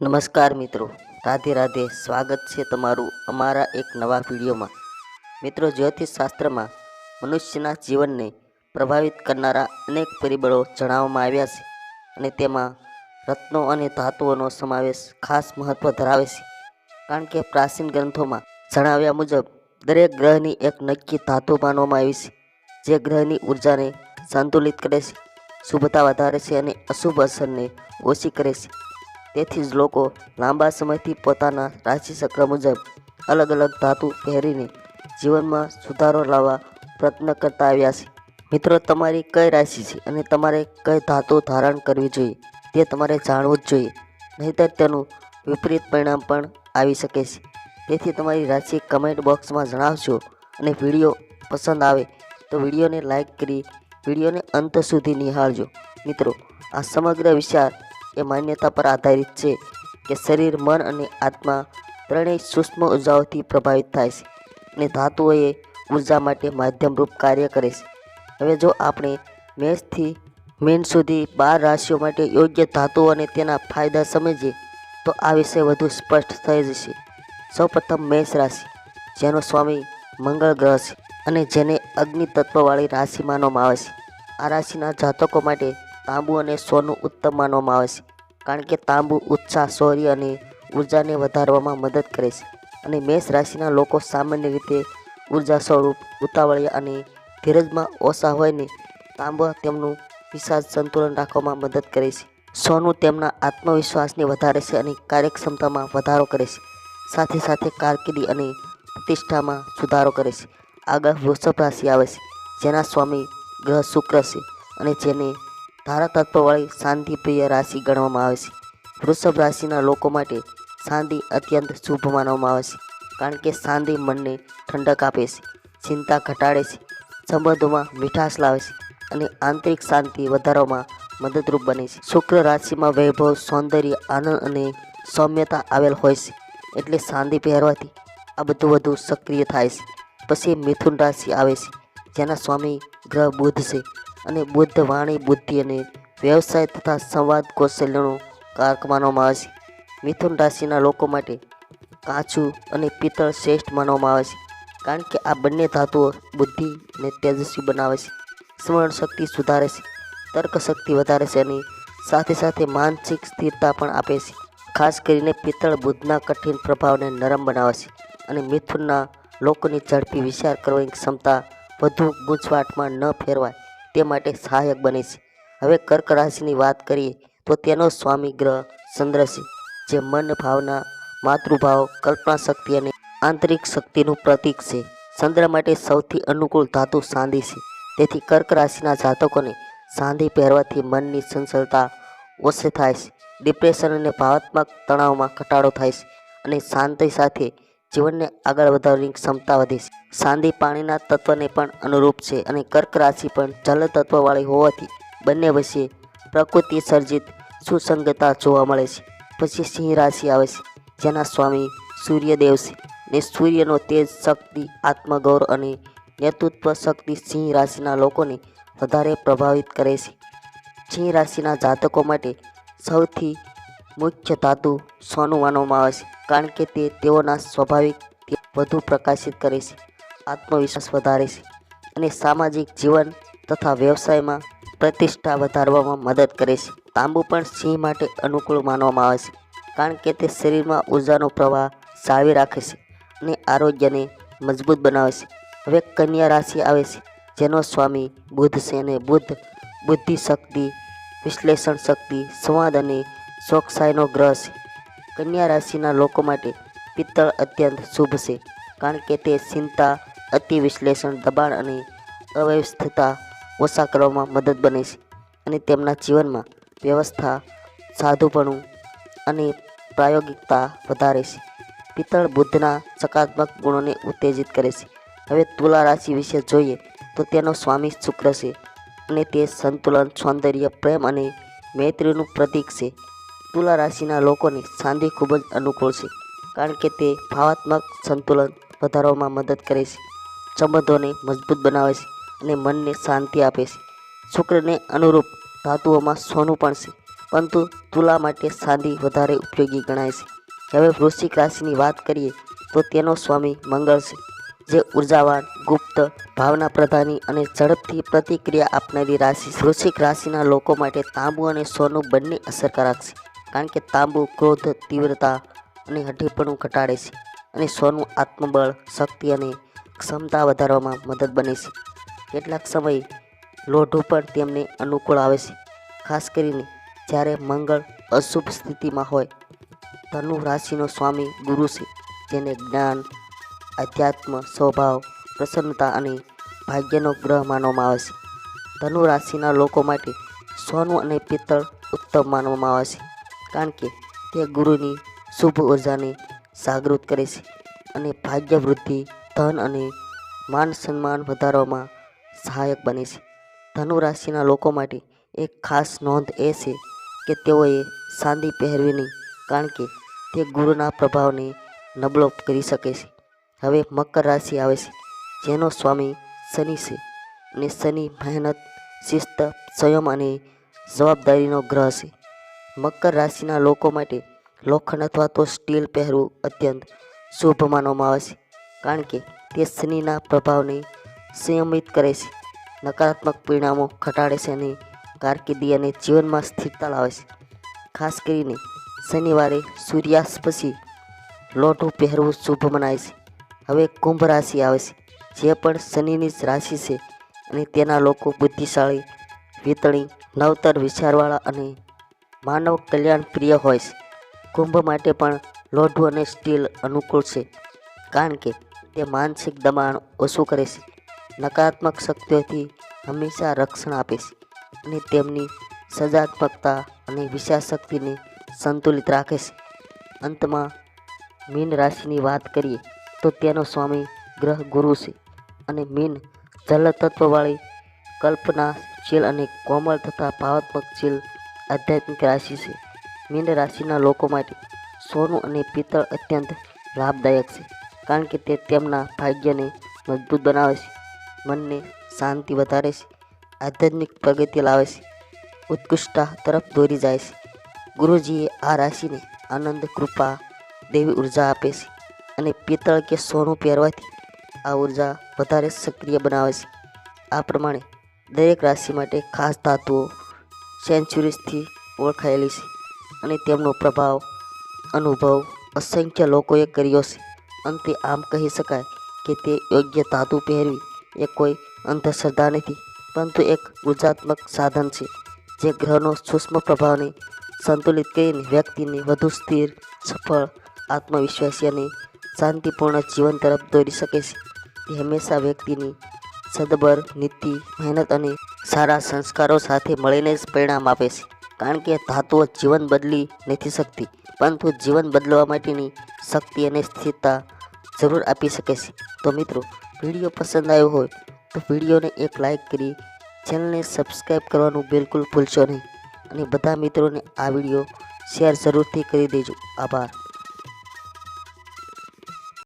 નમસ્કાર મિત્રો. રાધે રાધે સ્વાગત છે તમારું અમારા એક નવા વિડીયોમાં. મિત્રો, જ્યોતિષ શાસ્ત્રમાં મનુષ્યના જીવનને પ્રભાવિત કરનારા અનેક પરિબળો જણાવવામાં આવ્યા છે અને તેમાં રત્નો અને ધાતુઓનો સમાવેશ ખાસ મહત્વ ધરાવે છે. કારણ કે પ્રાચીન ગ્રંથોમાં જણાવ્યા મુજબ, દરેક ગ્રહની એક નક્કી ધાતુ માનવામાં આવી છે, જે ગ્રહની ઉર્જાને સંતુલિત કરે છે, શુભતા વધારે છે અને અશુભ અસરને ઓછી કરે છે. તેથી જ લોકો લાંબા સમયથી પોતાના રાશિચક્ર મુજબ અલગ અલગ ધાતુ પહેરીને જીવનમાં સુધારો લાવવા પ્રયત્ન કરતા આવ્યા છે. મિત્રો, તમારી કઈ રાશિ છે અને તમારે કઈ ધાતુ ધારણ કરવી જોઈએ તે તમારે જાણવું જ જોઈએ. નહીંતર તેનું વિપરીત પરિણામ પણ આવી શકે છે. તેથી તમારી રાશિ કમેન્ટ બોક્સમાં જણાવશો અને વીડિયો પસંદ આવે તો વિડીયોને લાઇક કરી વિડીયોને અંત સુધી નિહાળજો. મિત્રો, આ સમગ્ર વિચાર એ માન્યતા પર આધારિત છે કે શરીર, મન અને આત્મા ત્રણેય સૂક્ષ્મ ઉર્જાઓથી પ્રભાવિત થાય છે અને ધાતુઓએ ઊર્જા માટે માધ્યમરૂપ કાર્ય કરે છે. હવે જો આપણે મેષથી મીન સુધી બાર રાશિઓ માટે યોગ્ય ધાતુઓ અને તેના ફાયદા સમજીએ, તો આ વિષય વધુ સ્પષ્ટ થઈ જશે. સૌપ્રથમ મેષ રાશિ, જેનો સ્વામી મંગળ ગ્રહ છે અને જેને અગ્નિ તત્વવાળી રાશિ માનવામાં આવે છે. આ રાશિના જાતકો માટે તાંબુ અને સોનું ઉત્તમ માનવામાં આવે છે. કારણ કે તાંબુ ઉત્સાહ, શૌર્ય અને ઉર્જાને વધારવામાં મદદ કરે છે અને મેષ રાશિના લોકો સામાન્ય રીતે ઊર્જા સ્વરૂપ, ઉતાવળિયા અને ધીરજમાં ઓછા હોય ને તાંબા તેમનું વિશાળ સંતુલન રાખવામાં મદદ કરે છે. સોનું તેમના આત્મવિશ્વાસને વધારે છે અને કાર્યક્ષમતામાં વધારો કરે છે. સાથે સાથે કારકિર્દી અને પ્રતિષ્ઠામાં સુધારો કરે છે. આગળ વૃષભ રાશિ આવે છે, જેના સ્વામી ગ્રહ શુક્ર છે અને જેને ધારા તત્વવાળી શાંતિપ્રિય રાશિ ગણવામાં આવે છે. વૃષભ રાશિના લોકો માટે શાંતિ અત્યંત શુભ માનવામાં આવે છે, કારણ કે શાંતિ મનને ઠંડક આપે છે, ચિંતા ઘટાડે છે, સંબંધોમાં મીઠાશ લાવે છે અને આંતરિક શાંતિ વધારવામાં મદદરૂપ બને છે. શુક્ર રાશિમાં વૈભવ, સૌંદર્ય, આનંદ અને સૌમ્યતા આવેલ હોય છે, એટલે શાંતિ પહેરવાથી આ બધું વધુ સક્રિય થાય છે. પછી મિથુન રાશિ આવે છે, જેના સ્વામી ગ્રહ બુધ છે. અને બુદ્ધ વાણી, બુદ્ધિ અને વ્યવસાય તથા સંવાદ કૌશલ્યનો કારક માનવામાં આવે છે. મિથુન રાશિના લોકો માટે કાચું અને પિત્તળ શ્રેષ્ઠ માનવામાં આવે છે, કારણ કે આ બંને ધાતુઓ બુદ્ધિને તેજસ્વી બનાવે છે. સ્મરણ શક્તિ સુધારે છે, તર્ક શક્તિ વધારે છે અને સાથે સાથે માનસિક સ્થિરતા પણ આપે છે. ખાસ કરીને પિત્તળ બુદ્ધના કઠિન પ્રભાવને નરમ બનાવે છે અને મિથુનના લોકોની ઝડપી વિચાર કરવાની ક્ષમતા વધુ ગૂંચવાટમાં ન ફેરવાય. તે માટે સહાયક બને છે. હવે કર્ક રાશિની વાત કરીએ તો તેનો સ્વામી ગ્રહ ચંદ્ર છે, જે મન ભાવના, માતૃભાવ, કલ્પના શક્તિ અને આંતરિક શક્તિનું પ્રતીક છે. ચંદ્ર માટે સૌથી અનુકૂળ ધાતુ સાંધી છે. તેથી કર્ક રાશિના જાતકોને સાંધી પહેરવાથી મનની સંસલતા ઓછી થાય છે. ડિપ્રેશન અને ભાવાત્મક તણાવમાં ઘટાડો થાય છે અને શાંતિ સાથે જીવનને આગળ વધારવાની ક્ષમતા વધે છે. ચાંદી પાણીના તત્વને પણ અનુરૂપ છે અને કર્ક રાશિ પણ જલ તત્વવાળી હોવાથી બંને વચ્ચે પ્રકૃતિ સર્જિત સુસંગતતા જોવા મળે છે. પછી સિંહ રાશિ આવે છે, જેના સ્વામી સૂર્યદેવ છે ને સૂર્યનો તેજ શક્તિ આત્મગૌરવ અને નેતૃત્વ શક્તિ સિંહ રાશિના લોકોને વધારે પ્રભાવિત કરે છે. સિંહ રાશિના જાતકો માટે સૌથી મુખ્ય ધાતુ સોનું માનવામાં આવે છે, કારણ કે તે તેઓના સ્વાભાવિક વધુ પ્રકાશિત કરે છે, આત્મવિશ્વાસ વધારે છે અને સામાજિક જીવન તથા વ્યવસાયમાં પ્રતિષ્ઠા વધારવામાં મદદ કરે છે. તાંબુ પણ સિંહ માટે અનુકૂળ માનવામાં આવે છે, કારણ કે તે શરીરમાં ઉર્જાનો પ્રવાહ જાળવી રાખે છે અને આરોગ્યને મજબૂત બનાવે છે. હવે કન્યા રાશિ આવે છે, જેનો સ્વામી બુધ છે અને બુદ્ધ બુદ્ધિ શક્તિ વિશ્લેષણ શક્તિ, સંવાદ અને ચોકસાઈનો ગ્રહ છે. કન્યા રાશિના લોકો માટે પિત્તળ અત્યંત શુભ છે, કારણ કે તે ચિંતા અતિ વિશ્લેષણ દબાણ અને અવ્યવસ્થિતતા ઓછા કરવામાં મદદ બને છે અને તેમના જીવનમાં વ્યવસ્થા, સાધુપણું અને પ્રાયોગિકતા વધારે છે. પિત્તળ બુદ્ધના સકારાત્મક ગુણોને ઉત્તેજિત કરે છે. હવે તુલા રાશિ વિશે જોઈએ તો તેનો સ્વામી શુક્ર છે અને તે સંતુલન, સૌંદર્ય, પ્રેમ અને મૈત્રીનું પ્રતીક છે. તુલા રાશિના લોકોને સાંધી ખૂબ જ અનુકૂળ છે, કારણ કે તે ભાવાત્મક સંતુલન વધારવામાં મદદ કરે છે, સંબંધોને મજબૂત બનાવે છે અને મનને શાંતિ આપે છે. શુક્રને અનુરૂપ ધાતુઓમાં સોનું પણ છે, પરંતુ તુલા માટે સાંધી વધારે ઉપયોગી ગણાય છે. હવે વૃશ્ચિક રાશિની વાત કરીએ તો તેનો સ્વામી મંગળ છે, જે ઉર્જાવાન, ગુપ્ત, ભાવના પ્રધાની અને ઝડપથી પ્રતિક્રિયા આપનારી રાશિ વૃશ્ચિક રાશિના લોકો માટે તાંબુ અને સોનું બંને અસરકારક છે કારણ કે તાંબુ, ક્રોધ, તીવ્રતા અને હઠીપણું ઘટાડે છે અને સોનું આત્મબળ, શક્તિ અને ક્ષમતા વધારવામાં મદદ બને છે. કેટલાક સમયે લોઢું પણ તેમને અનુકૂળ આવે છે, ખાસ કરીને જ્યારે મંગળ અશુભ સ્થિતિમાં હોય. ધનુ રાશિનો સ્વામી ગુરુ છે, જેને જ્ઞાન અધ્યાત્મ સ્વભાવ, પ્રસન્નતા અને ભાગ્યનો ગ્રહ માનવામાં આવે છે. ધનુ રાશિના લોકો માટે સોનું અને પિત્તળ ઉત્તમ માનવામાં આવે છે. કારણ કે તે ગુરુની શુભ ઉર્જાને જાગૃત કરે છે અને ભાગ્ય વૃદ્ધિ ધન અને માન સન્માન વધારવામાં સહાયક બને છે. ધનુ રાશિના લોકો માટે એક ખાસ નોંધ એ છે કે તેઓએ સાંદી પહેરવી નહીં કારણ કે તે ગુરુના પ્રભાવને નબળો કરી શકે છે. હવે મકર રાશિ આવે છે, જેનો સ્વામી શનિ છે અને શનિ મહેનત, શિસ્ત, સંયમ અને જવાબદારીનો ગ્રહ છે. મકર રાશિના લોકો માટે લોખંડ અથવા તો સ્ટીલ પહેરવું અત્યંત શુભ માનવામાં આવે છે. કારણ કે તે શનિના પ્રભાવને સંયમિત કરે છે, નકારાત્મક પરિણામો ઘટાડે છે અને કારકિર્દી અને જીવનમાં સ્થિરતા લાવે છે. ખાસ કરીને શનિવારે સૂર્યાસ્ત પછી લોટું પહેરવું શુભ મનાય છે. હવે કુંભ રાશિ આવે છે, જે પણ શનિની જ રાશિ છે અને તેના લોકો બુદ્ધિશાળી વિતણી નવતર વિચારવાળા અને માનવ કલ્યાણ પ્રિય હોય છે. કુંભ માટે પણ લોઢું અને સ્ટીલ અનુકૂળ છે, કારણ કે તે માનસિક દબાણ ઓછું કરે છે, નકારાત્મક શક્તિઓથી હંમેશા રક્ષણ આપે છે અને તેમની સજાત્મકતા અને વિશાશક્તિને સંતુલિત રાખે છે. અંતમાં, મીન રાશિની વાત કરીએ તો તેનો સ્વામી ગ્રહ ગુરુ છે અને મીન જલ તત્વવાળી કલ્પનાશીલ અને કોમળ તથા ભાવાત્મકશીલ આધ્યાત્મિક રાશિ છે. મીન રાશિના લોકો માટે સોનું અને પિત્તળ અત્યંત લાભદાયક છે, કારણ કે તે તેમના ભાગ્યને મજબૂત બનાવે છે, મનને શાંતિ વધારે છે, આધ્યાત્મિક પ્રગતિ લાવે છે, ઉત્કૃષ્ટતા તરફ દોરી જાય છે. ગુરુજીએ આ રાશિને આનંદ, કૃપા, દેવી ઊર્જા આપે છે અને પિત્તળ કે સોનું પહેરવાથી આ ઊર્જા વધારે સક્રિય બનાવે છે. આ પ્રમાણે દરેક રાશિ માટે ખાસ ધાતુઓ સેન્ચુરીસથી ઓળખાયેલી છે અને તેમનો પ્રભાવ, અનુભવ અસંખ્ય લોકોએ કર્યો છે. અંતે આમ કહી શકાય કે તે યોગ્ય ધાતુ પહેરવી એ કોઈ અંધશ્રદ્ધા નથી, પરંતુ એક ઉર્જાત્મક સાધન છે, જે ગ્રહનો સૂક્ષ્મ પ્રભાવને સંતુલિત કરીને વ્યક્તિને વધુ સ્થિર, સફળ, આત્મવિશ્વાસી અને શાંતિપૂર્ણ જીવન તરફ દોરી શકે છે. તે હંમેશા વ્યક્તિની સદબર નીતિ, મહેનત અને સારા સંસ્કારો સાથે મળીને જ પરિણામ આપે છે. કારણ કે ધાતુઓ જીવન બદલી નથી શકતી, પરંતુ જીવન બદલવા માટેની શક્તિ અને સ્થિરતા જરૂર આપી શકે છે. તો મિત્રો, વીડિયો પસંદ આવ્યો હોય તો વિડીયોને એક લાઇક કરી ચેનલને સબસ્ક્રાઈબ કરવાનું બિલકુલ ભૂલશો નહીં. અને બધા મિત્રોને આ વીડિયો શેર જરૂરથી કરી દેજો. આભાર.